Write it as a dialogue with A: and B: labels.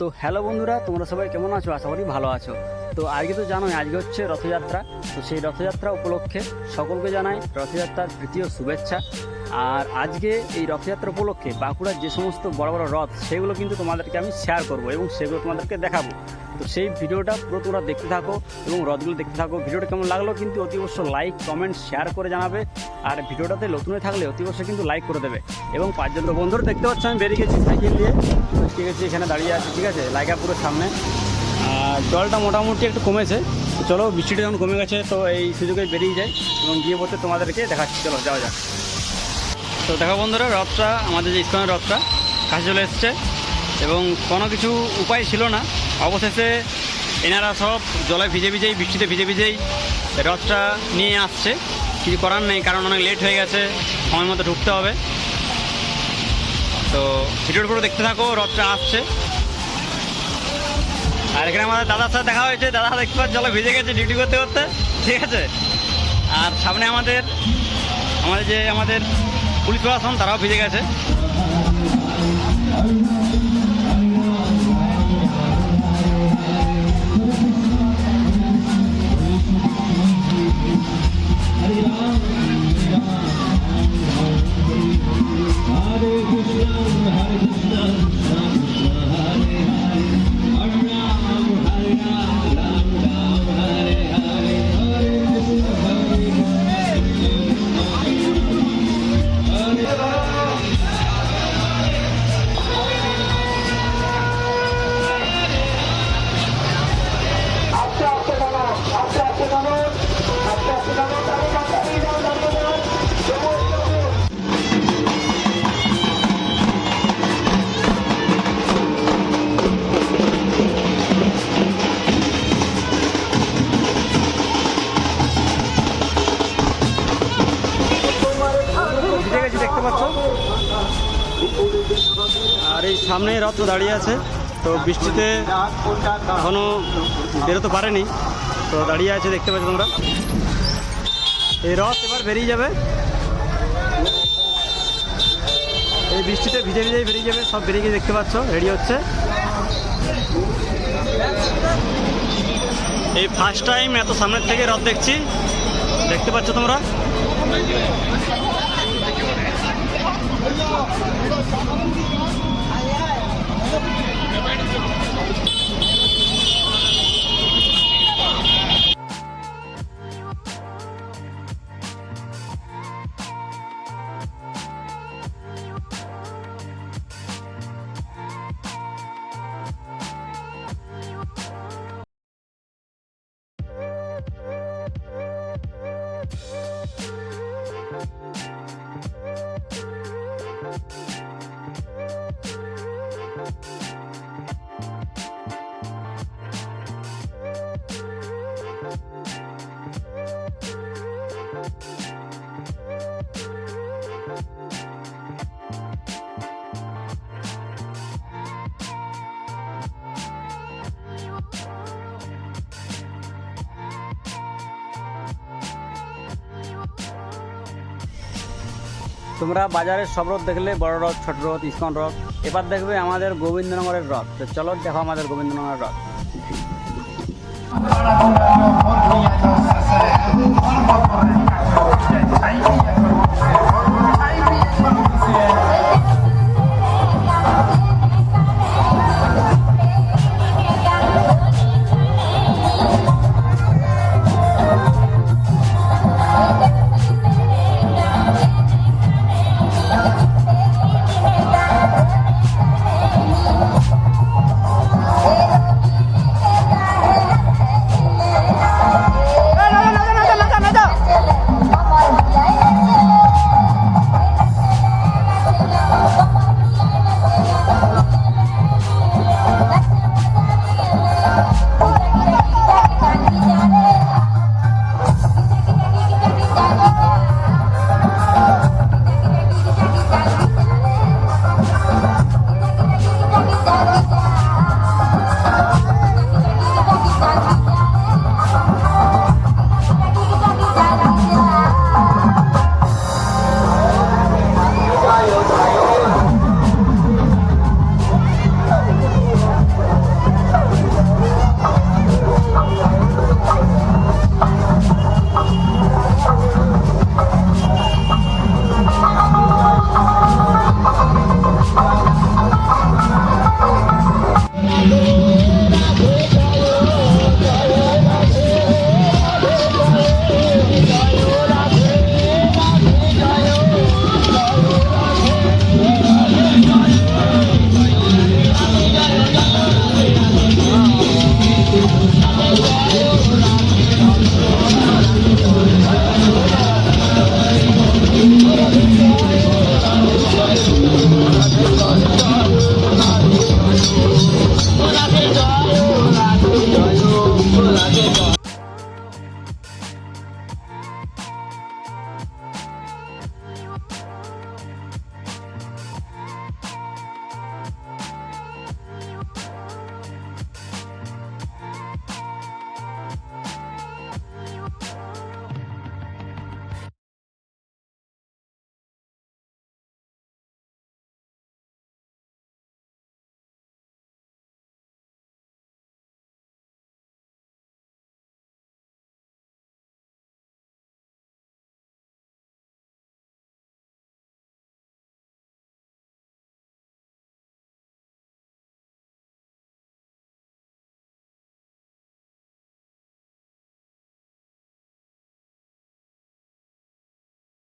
A: তো হ্যালো বন্ধুরা, তোমরা সবাই কেমন আছো? আশা করি ভালো আছো। তো আজকে তো জানোই, আজকে হচ্ছে রথযাত্রা। তো সেই রথযাত্রা উপলক্ষে সকলকে জানাই রথযাত্রার তৃতীয় শুভেচ্ছা। আর আজকে এই রথযাত্রা উপলক্ষে বাঁকুড়ার যে সমস্ত বড় বড় রথ, সেগুলো কিন্তু তোমাদেরকে আমি শেয়ার করব এবং সেগুলো তোমাদেরকে দেখাবো। তো সেই ভিডিওটা পুরো তোমরা দেখতে থাকো এবং রথগুলো দেখতে থাকো। ভিডিওটা কেমন লাগল কিন্তু অতি অবশ্য লাইক কমেন্ট শেয়ার করে জানাবে। আর ভিডিওটাতে নতুন থাকলে অতি অবশ্যই কিন্তু লাইক করে দেবে। এবং পাঁচজন তো বন্ধুরা দেখতে পাচ্ছ, আমি বেরিয়ে গেছি সাইকেল দিয়ে। ঠিক আছে, এখানে দাঁড়িয়ে আছি, ঠিক আছে? লাইকা পুরো সামনে। আর জলটা মোটামুটি একটু কমেছে। চলো, বৃষ্টিটা যখন কমে গেছে, তো এই সুযোগে বেরিয়ে যাই এবং গিয়ে বলতে তোমাদেরকে দেখাচ্ছি। চলো, যাওয়া যাক। তো দেখো বন্ধুরা, রথটা, আমাদের যে ইস্কনের রথটা, কাছে চলে এসছে। এবং কোনো কিছু উপায় ছিল না। অবশেষে এনারা সব জলে ভিজে ভিজেই, বৃষ্টিতে ভিজে ভিজেই রথটা নিয়ে আসছে। কিছু করার নেই, কারণ অনেক লেট হয়ে গেছে, সময় মতো ঢুকতে হবে। তো ভিডিওর পুরো দেখতে থাকো, রথটা আসছে। আর এখানে আমাদের দাদার সাথে দেখা হয়েছে। দাদা, দেখতে পাচ্ছ, জলে ভিজে গেছে ডিউটি করতে করতে। ঠিক আছে? আর সামনে আমাদের আমাদের যে আমাদের পুলিশ প্রশাসন তারাও ভিজে গেছে। সামনে রথ দাঁড়িয়ে আছে। তো বৃষ্টিতে এখনও বেরোতে পারেনি। তো দাঁড়িয়ে আছে দেখতে পাচ্ছ তোমরা। এই রথ এবার বেরিয়ে যাবে। এই বৃষ্টিতে ভিজে ভিজেই বেরিয়ে যাবে। সব বেরিয়ে গিয়ে দেখতে পাচ্ছ, রেডি হচ্ছে। এই ফার্স্ট টাইম এত সামনের থেকে রথ দেখছি। দেখতে পাচ্ছ তোমরা? তোমরা বাজারের সব রথ দেখলে বড় রথ ছোট রথ ইস্কন রথ এবার দেখবে আমাদের গোবিন্দনগরের রথ তো চলো দেখো আমাদের গোবিন্দনগরের রথ